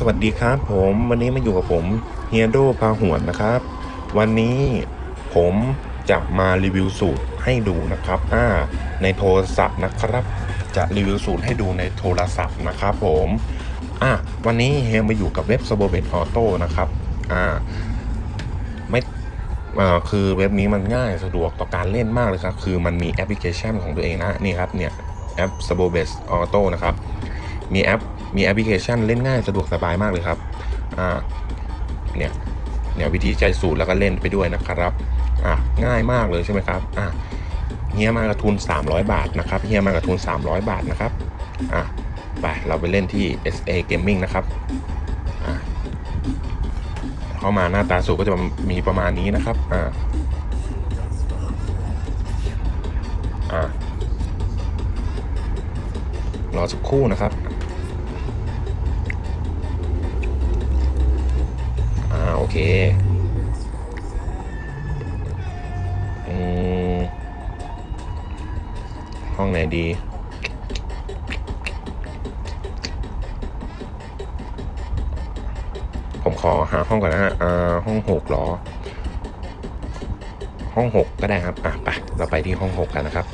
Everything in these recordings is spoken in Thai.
สวัสดีครับผมวันนี้มาอยู่กับผมเฮียโดพาหวนนะครับ วันนี้ผมจะมารีวิวสูตรให้ดูนะครับอ่าในโทรศัพท์นะครับ จะรีวิวสูตรให้ดูในโทรศัพท์นะครับผมอะวันนี้เฮียมาอยู่กับเว็บ s u b o b e t Auto นะครับอ่าไม่อ่าคือเว็บนี้มันง่ายสะดวกต่อการเล่นมากเลยครับ คือมันมีแอปพลิเคชันของตัวเองนะนี่ครับเนี่ยแอป s u b o b e t Auto นะครับมีแอป มีแอปพลิเคชันเล่นง่ายสะดวกสบายมากเลยครับอ่าเนี่ยเนี่ยวิธีใจสูตรแล้วก็เล่นไปด้วยนะครับอะง่ายมากเลยใช่ไหมครับอะเฮียมากระทุน 300 บาทนะครับเฮียมากระทุน 300 บาทนะครับอะไปเราไปเล่นที่ SA Gaming นะครับอะเข้ามาหน้าตาสูตรก็จะมีประมาณนี้นะครับอ่าอ่ารอสักครู่นะครับ เคอืมห้องไหนดีผมขอหาห้องก่อนนะฮะอ่าห้องหกหรอ ห้องหกก็ได้ครับ อะไป เราไปที่ห้องหกกันนะครับ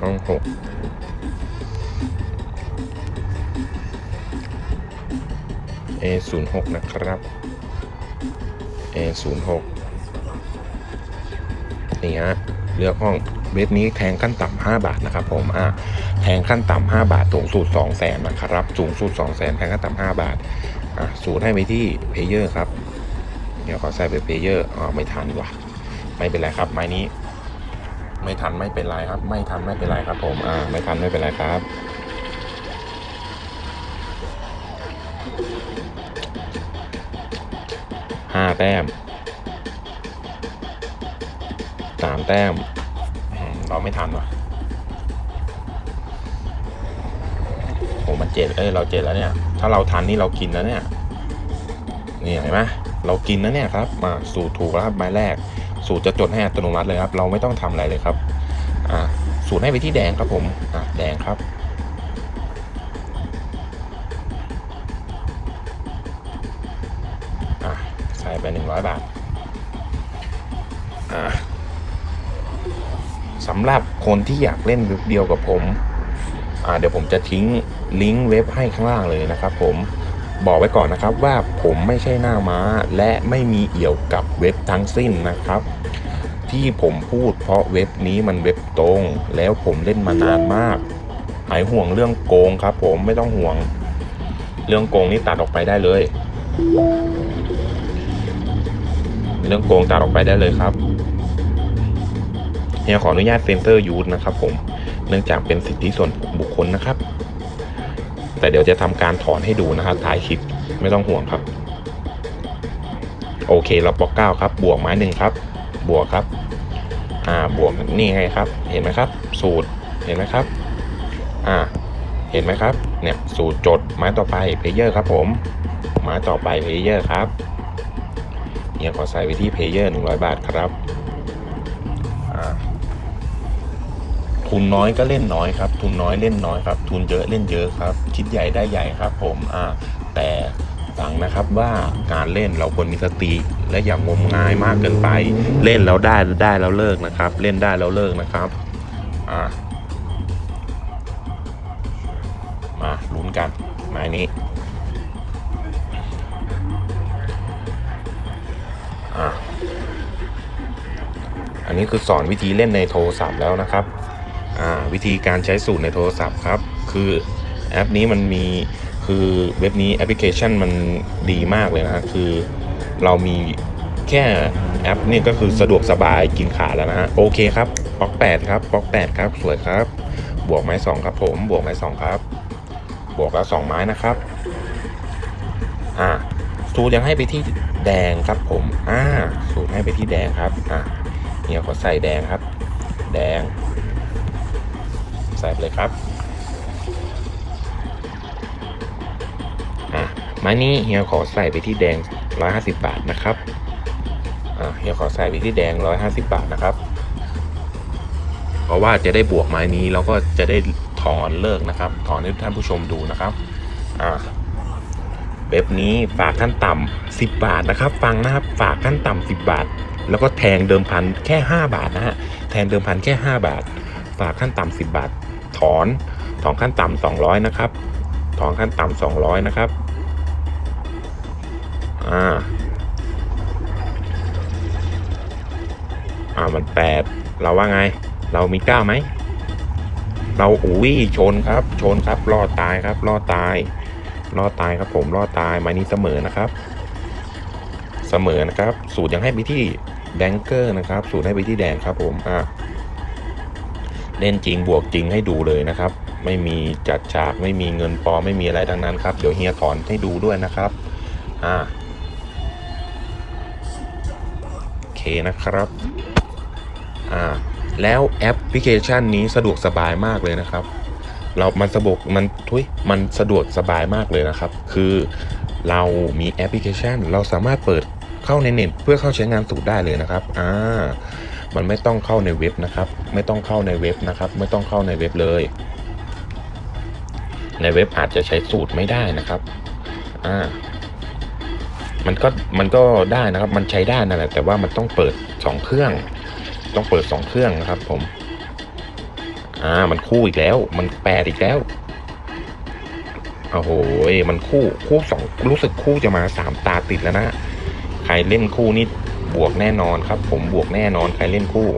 ห้องหก A 0 6นะครับ A 0 6 นี่ฮะเลือกห้องเว็บนี้แทงขั้นต่ำ5บาทนะครับผมอะแทงขั้นต่ำ5บาทสูงสุด2 0 0แสนนะครับสูงสุด2 0 0แสนแทงขั้นต่ำ5บาทอะสูตรให้ไปที่เพเยอร์ครับ เดี๋ยวขอใส่ไปเพเยอร์อ๋อไม่ทันว่ะไม่เป็นไรครับไม้นี้ ไม่ทันไม่เป็นไรครับ ไม่ทันไม่เป็นไรครับผมอ่าไม่ทันไม่เป็นไรครับ ห้าแต้มสามแต้ม เราไม่ทันวะโอ้มันเจ็ดเอ้ย เราเจ็ดแล้วเนี่ย ถ้าเราทันนี่เรากินแล้วเนี่ย นี่เห็นไหมเรากินนะเนี่ยครับ มาสูตรถูกแล้วครับใบแรก สูตรจะจดให้อัตโนมัติเลยครับ เราไม่ต้องทำอะไรเลยครับ อ่า สูตรให้ไปที่แดงครับผม อ่าแดงครับ ร้อยบาทสำหรับคนที่อยากเล่นเว็บเดียวกับผม เดี๋ยวผมจะทิ้งลิงก์เว็บให้ข้างล่างเลยนะครับ ผมบอกไว้ก่อนนะครับว่าผมไม่ใช่หน้าม้าและไม่มีเอี่ยวกับเว็บทั้งสิ้นนะครับ ที่ผมพูดเพราะเว็บนี้มันเว็บตรง แล้วผมเล่นมานานมาก หายห่วงเรื่องโกงครับ ผมไม่ต้องห่วง เรื่องโกงนี่ตัดออกไปได้เลย เรื่องโกงตัดออกไปได้เลยครับเฮียขออนุญาตเซ็นเซอร์ยูทนะครับผมเนื่องจากเป็นสิทธิส่วนบุคคลนะครับ แต่เดี๋ยวจะทำการถอนให้ดูนะครับท้ายคลิปไม่ต้องห่วงครับ โอเคเราปอกเก้าครับ บวกไม้หนึ่งครับ บวกครับ อ่าบวกนี่ไงครับ เห็นไหมครับ สูตรเห็นไหมครับ อ่า เห็นไหมครับ เนี่ยสูตรจดไม้ต่อไปเพเยอร์ครับผมไม้ต่อไปเพเยอร์ครับ เนี่ยขอใส่ไปที่เพเยอร์หนึ่งร้อยบาทครับทุนน้อยก็เล่นน้อยครับ ทุนน้อยเล่นน้อยครับ ทุนเยอะเล่นเยอะครับ คิดใหญ่ได้ใหญ่ครับ ผมอ่าแต่ฟังนะครับว่าการเล่นเราควรมีสติและอย่างงมงายมากเกินไป เล่นแล้วได้ได้แล้วเลิกนะครับ เล่นได้แล้วเลิกนะครับอ่ามาลุ้นกันหมายนี้ นนี้คือสอนวิธีเล่นในโทรศัพท์แล้วนะครับอ่าวิธีการใช้สูตรในโทรศัพท์ครับ คือแอปนี้มันมีคือเว็บนี้แอปพลิเคชันมันดีมากเลยนะคือเรามีแค่แอปนี่ก็คือสะดวกสบายกินขาแล้วนะฮะโอเคครับบล็อก8ครับบล็อก8ครับสวยครับ บวกไม้2ครับผมบวกไม้2ครับ บวกแล้ว2ไม้นะครับอ่าสูตรยังให้ไปที่แดงครับผมอ่าสูตรให้ไปที่แดงครับอ่า เนี่ยขอใส่แดงครับ แดง ใส่เลยครับอะไม้นี้เฮียขอใส่ไปที่แดง 150 บาทนะครับอ่าเฮียขอใส่ไปที่แดง 150 บาทนะครับ เพราะว่าจะได้บวกไม้นี้แล้วก็จะได้ถอนเลิกนะครับ ถอนให้ท่านผู้ชมดูนะครับอ่าเว็บนี้ฝากขั้นต่ำ10 บาทนะครับ ฟังนะครับ ฝากขั้นต่ำ10 บาท แล้วก็แทงเดิมพันแค่ 5 บาทนะฮะ แทงเดิมพันแค่ 5 บาท ฝากขั้นต่ำ10 บาท ถอน ถอนขั้นต่ำ200 นะครับ ถอนขั้นต่ำ200 นะครับ อ่า อ่า มันแปดเราว่าไง เรามีเก้าไหม เราอุ้ยชนครับ ชนครับ รอดตายครับ รอดตาย รอดตายครับผม รอดตาย มานี้เสมอนะครับ เสมอนะครับ สูตรยังให้ไปที่ แบงเกอร์นะครับ สูตรให้ไปที่แดงครับผมอะเล่นจริงบวกจริงให้ดูเลยนะครับ ไม่มีจัดฉากไม่มีเงินปลอมไม่มีอะไรทั้งนั้นครับ เดี๋ยวเฮียถอนให้ดูด้วยนะครับอ่าโอเคนะครับอ่าแล้วแอปพลิเคชันนี้สะดวกสบายมากเลยนะครับ เรามันสะดวกมันทุยมันสะดวกสบายมากเลยนะครับ คือเรามีแอปพลิเคชัน เราสามารถเปิด เข้าในเน็ตเพื่อเข้าใช้งานสูตรได้เลยนะครับอ่ามันไม่ต้องเข้าในเว็บนะครับ ไม่ต้องเข้าในเว็บนะครับ ไม่ต้องเข้าในเว็บเลย ในเว็บอาจจะใช้สูตรไม่ได้นะครับอ่ามันก็มันก็ได้นะครับ มันใช้ได้นั่นแหละแต่ว่ามันต้องเปิดสองเครื่อง ต้องเปิดสองเครื่องนะครับ ผม อ่า มันคู่อีกแล้ว มันแปดอีกแล้วโอ้โหมันคู่คู่สองรู้สึกคู่จะมาสามตาติดแล้วนะ รเล่นคู่นี่บวกแน่นอนครับ ผมบวกแน่นอนใครเล่นคู่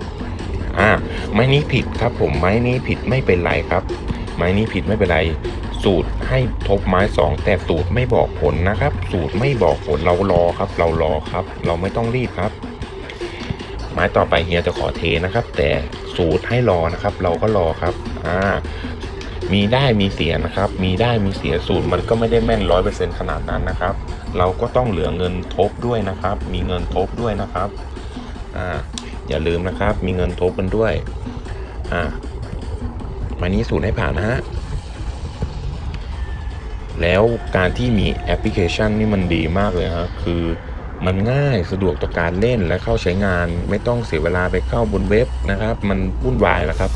อ่าไม้นี้ผิดครับผมไม้นี้ผิดไม่เป็นไรครับ ไม้นี้ผิดไม่เป็นไร สูตรให้ทบไม้สองแต่สูตรไม่บอกผลนะครับ สูตรไม่บอกผลเรารอครับ เรารอครับ เราไม่ต้องรีบครับ ไม้ต่อไปเฮียจะขอเทนะครับ แต่สูตรให้รอนะครับ เราก็รอครับอ่ามีได้มีเสียนะครับ มีได้มีเสียสูตรมันก็ไม่ได้แม่นร้อยเปอร์เซ็นขนาดนั้นนะครับ เราก็ต้องเหลือเงินทบด้วยนะครับ มีเงินทบด้วยนะครับอ่าอย่าลืมนะครับ มีเงินทบกันด้วยอ่ามานี้สูตรให้ผ่านนะฮะแล้วการที่มีแอปพลิเคชันนี่มันดีมากเลยครับคือมันง่ายสะดวกต่อการเล่นและเข้าใช้งาน ไม่ต้องเสียเวลาไปเข้าบนเว็บนะครับ มันวุ่นวายนะครับ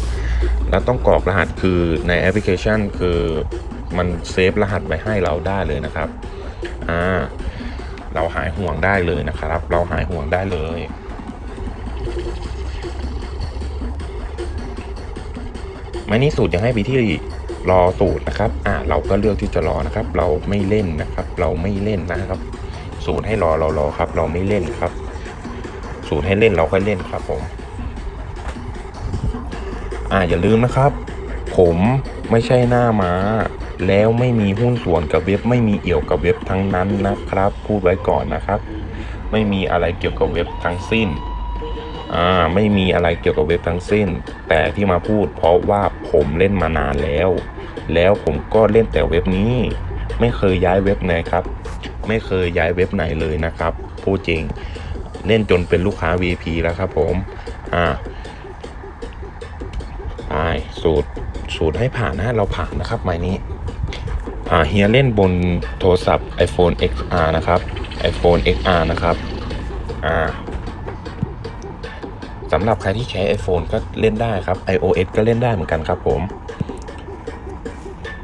แล้วต้องกรอกรหัสคือในแอปพลิเคชันคือมันเซฟรหัสไว้ให้เราได้เลยนะครับ อ่าเราหายห่วงได้เลยนะครับ เราหายห่วงได้เลยไม้นี้สูตรยังให้ไปที่รอสูตรนะครับ อ่าเราก็เลือกที่จะรอนะครับ เราไม่เล่นนะครับ เราไม่เล่นนะครับ สูตรให้รอเรารอครับ เราไม่เล่นครับ สูตรให้เล่นเราค่อยเล่นครับผม อ่าอย่าลืมนะครับ ผมไม่ใช่หน้าม้า แล้วไม่มีหุ้นส่วนกับเว็บ ไม่มีเอี่ยวกับเว็บทั้งนั้นนะครับ พูดไว้ก่อนนะครับ ไม่มีอะไรเกี่ยวกับเว็บทั้งสิ้นอ่าไม่มีอะไรเกี่ยวกับเว็บทั้งสิ้น แต่ที่มาพูดเพราะว่าผมเล่นมานานแล้ว แล้วผมก็เล่นแต่เว็บนี้ ไม่เคยย้ายเว็บไหนครับ ไม่เคยย้ายเว็บไหนเลยนะครับพูดจริงเล่นจนเป็นลูกค้า VIP แล้วครับผม อ่าไปสูตร สูตรให้ผ่านนะ เราผ่านนะครับหมายนี้ เฮียเล่นบนโทรศัพท์ iPhone XR นะครับ iPhone XR นะครับอ่าสำหรับใครที่ใช้ iPhone ก็เล่นได้ครับ iOS ก็เล่นได้เหมือนกันครับผม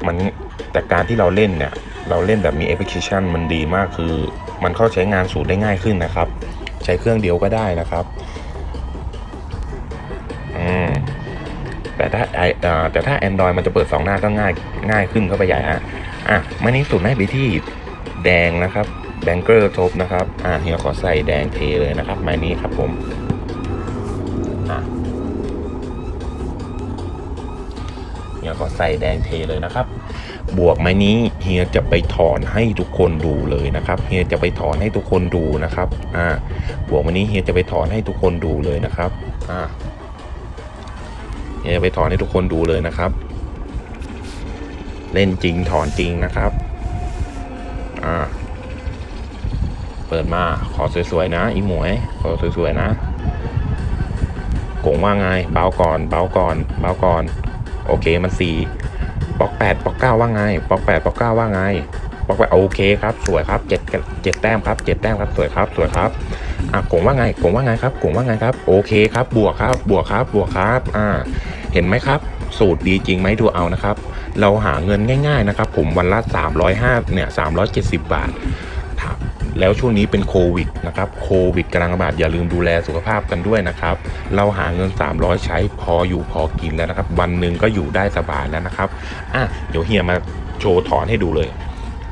มันแต่การที่เราเล่นเนี่ย เราเล่นแบบมีแอปพลิเคชันมันดีมากคือ มันเข้าใช้งานสูตรได้ง่ายขึ้นนะครับ ใช้เครื่องเดียวก็ได้นะครับอืมแต่ถ้าไอแต่ถ้า Android มันจะเปิด 2 หน้าก็ง่ายง่ายขึ้นเข้าไปใหญ่ฮะ อะมานี้สูตรให้ไปที่แดงนะครับแบงเกอร์ทบนะครับอ่าเฮียขอใส่แดงเทเลยนะครับหมานี้ครับผมอะเฮียก็ใส่แดงเทเลยนะครับ บวกไม้นี้เฮียจะไปถอนให้ทุกคนดูเลยนะครับเฮียจะไปถอนให้ทุกคนดูนะครับอ่าบวกไม้นี้เฮียจะไปถอนให้ทุกคนดูเลยนะครับอ่าเฮียจะไปถอนให้ทุกคนดูเลยนะครับ เล่นจริงถอนจริงนะครับ อ่า เปิดมาขอสวยๆนะ อีหมวย ขอสวยๆนะกงว่าไงเบาก่อนเบาก่อนเบาก่อน โอเคมันสี่ปอกแปดปอกเก้าว่าไงปอกแปดปอกเก้าว่าไงปอกแปดโอเคครับ สวยครับเจ็ดเจ็ดแต้มครับเจ็ดแต้มครับสวยครับสวยครับอะกงว่าไงกงว่าไงครับกงว่าไงครับ โอเคครับ บวกครับ บวกครับ บวกครับ อ่า เห็นไหมครับ สูตรดีจริงไหมดูเอานะครับ เราหาเงินง่าย ๆนะครับ ผมวันละ305เนี่ย370 บาทครับแล้วช่วงนี้เป็นโควิดนะครับโควิดกำลังระบาดอย่าลืมดูแลสุขภาพกันด้วยนะครับ เราหาเงิน 300 ใช้พออยู่พอกินแล้วนะครับ วันหนึ่งก็อยู่ได้สบายแล้วนะครับอะเดี๋ยวเฮียมาโชว์ถอนให้ดูเลย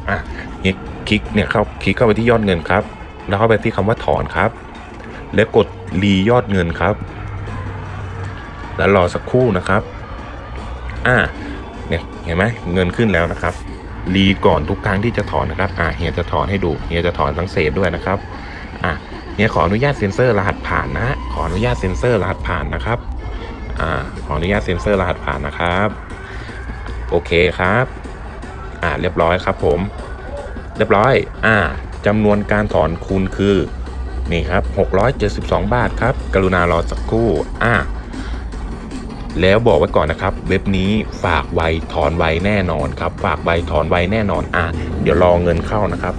อะเฮียคลิกเนี่ยเข้าคลิกเข้าไปที่ยอดเงินครับ แล้วเข้าไปที่คำว่าถอนครับ แล้วกดรียอดเงินครับ แล้วรอสักครู่นะครับ อ่าเนี่ยเห็นไหมเงินขึ้นแล้วนะครับ รีก่อนทุกครั้งที่จะถอนนะครับอ่าเฮียจะถอนให้ดูเฮียจะถอนทั้งเศษด้วยนะครับอ่าเฮียขออนุญาตเซ็นเซอร์รหัสผ่านนะขออนุญาตเซ็นเซอร์รหัสผ่านนะครับอ่าขออนุญาตเซ็นเซอร์รหัสผ่านนะครับ โอเคครับอ่าเรียบร้อยครับผม เรียบร้อยอ่าจำนวนการถอนคูณคือนี่ครับ672 บาทครับ กรุณารอสักครู่อ่า แล้วบอกไว้ก่อนนะครับ เว็บนี้ฝากไวถอนไวแน่นอนครับ ฝากไวถอนไวแน่นอนอะเดี๋ยวรอเงินเข้านะครับ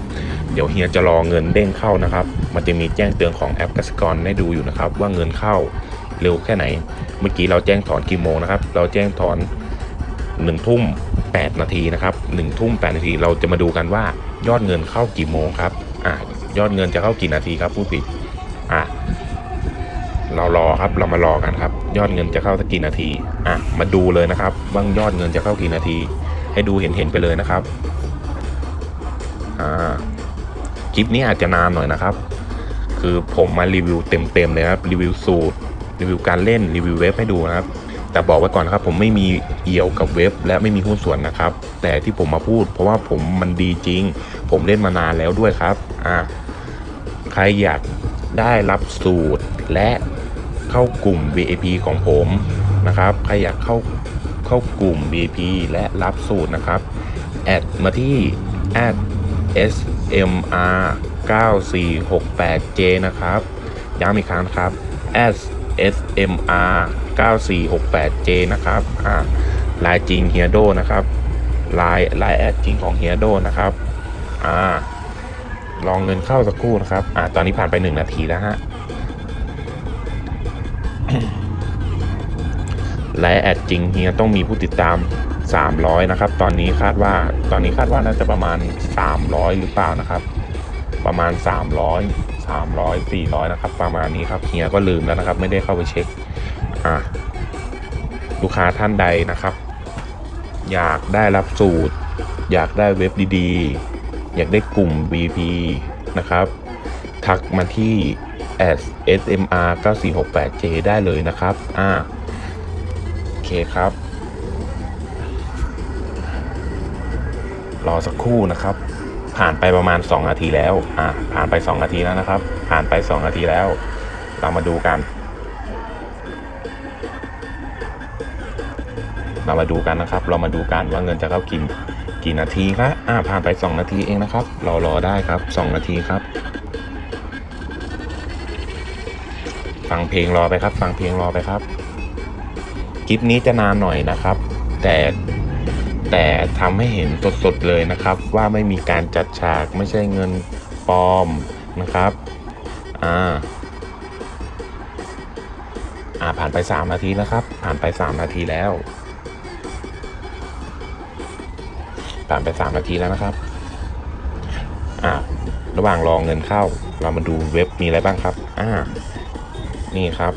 เดี๋ยวเฮียจะรอเงินเด้งเข้านะครับ มันจะมีแจ้งเตือนของแอปกสิกรให้ดูอยู่นะครับ ว่าเงินเข้าเร็วแค่ไหน เมื่อกี้เราแจ้งถอนกี่โมงนะครับ เราแจ้งถอน1นึ่ทุ่ม8นาทีนะครับ1นึ่ทุ่ม8นาทีเราจะมาดูกันว่ายอดเงินเข้ากี่โมงครับอะยอดเงินจะเข้ากี่นาทีครับผู้ผิดอะ เรารอครับเรามารอกันครับ ยอดเงินจะเข้าสักกี่นาทีอะมาดูเลยนะครับว่างยอดเงินจะเข้ากี่นาที ให้ดูเห็นเห็นๆไปเลยนะครับอ่าคลิปนี้อาจจะนานหน่อยนะครับ คือผมมารีวิวเต็มๆเลยครับรีวิวสูตรรีวิวการเล่นรีวิวเว็บให้ดูนะครับแต่บอกไว้ก่อนนะครับผมไม่มีเอี่ยวกับเว็บ และไม่มีหุ้นส่วนนะครับ แต่ที่ผมมาพูด เพราะว่าผมมันดีจริง ผมเล่นมานานแล้วด้วยครับอ่าใครอยากได้รับสูตรและ เข้ากลุ่ม VIP ของผมนะครับ ใครอยากเข้าเข้ากลุ่ม VIP และรับสูตรนะครับ แอดมาที่ smr 9468j นะครับ ย้ำอีกครั้งนะครับ smr 9468j นะครับอ่าลายจริงเฮียโดนะครับลายลายแอดจริงของเฮียโดนะครับอ่าลองเงินเข้าสักครู่นะครับอ่าตอนนี้ผ่านไป 1 นาทีแล้วฮะ และแอดจริงเฮียต้องมีผู้ติดตาม 300 นะครับ ตอนนี้คาดว่าตอนนี้คาดว่าน่าจะประมาณ 300 หรือเปล่านะครับ ประมาณ 300 300 400 นะครับ ประมาณนี้ครับเฮียก็ลืมแล้วนะครับ ไม่ได้เข้าไปเช็คอะลูกค้าท่านใดนะครับ อยากได้รับสูตร อยากได้เว็บดีๆ อยากได้กลุ่ม VP นะครับ ทักมาที่ smr 9468j ได้เลยนะครับ อ่า เคครับ รอสักครู่นะครับ ผ่านไปประมาณ 2 นาทีแล้ว อ่า ผ่านไป 2 นาทีแล้วนะครับ ผ่านไป 2 นาทีแล้ว เรามาดูกัน เรามาดูกันนะครับ เรามาดูกันว่าเงินจะเข้ากินกี่นาทีครับอ่า ผ่านไป 2 นาทีเองนะครับ รอรอได้ครับ 2 นาทีครับฟังเพลงรอไปครับ ฟังเพลงรอไปครับ คลิปนี้จะนานหน่อยนะครับ แต่แต่ทำให้เห็นสดๆเลยนะครับ ว่าไม่มีการจัดฉากไม่ใช่เงินปลอมนะครับอ่าอ่าผ่านไป 3 นาทีแล้วครับ ผ่านไป 3 นาทีแล้ว ผ่านไป 3 นาทีแล้วนะครับอ่าระหว่างรองเงินเข้า เรามาดูเว็บมีอะไรบ้างครับอ่านี่ครับ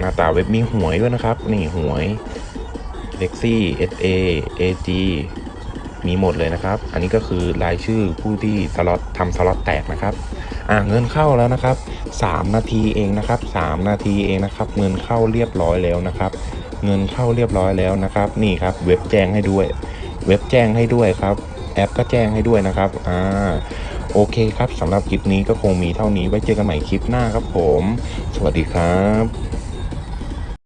หน้าตาเว็บมีหวยด้วยนะครับ นี่หวย l e x i SA AG มีหมดเลยนะครับ อันนี้ก็คือรายชื่อผู้ที่สล็อตทำสล็อตแตกนะครับ อ่าเงินเข้าแล้วนะครับ 3 นาทีเองนะครับ 3 นาทีเองนะครับ เงินเข้าเรียบร้อยแล้วนะครับ เงินเข้าเรียบร้อยแล้วนะครับ นี่ครับ เว็บแจ้งให้ด้วย เว็บแจ้งให้ด้วยครับ แอปก็แจ้งให้ด้วยนะครับ อ่า โอเคครับสำหรับคลิปนี้ก็คงมีเท่านี้ ไว้เจอกันใหม่คลิปหน้าครับผม สวัสดีครับ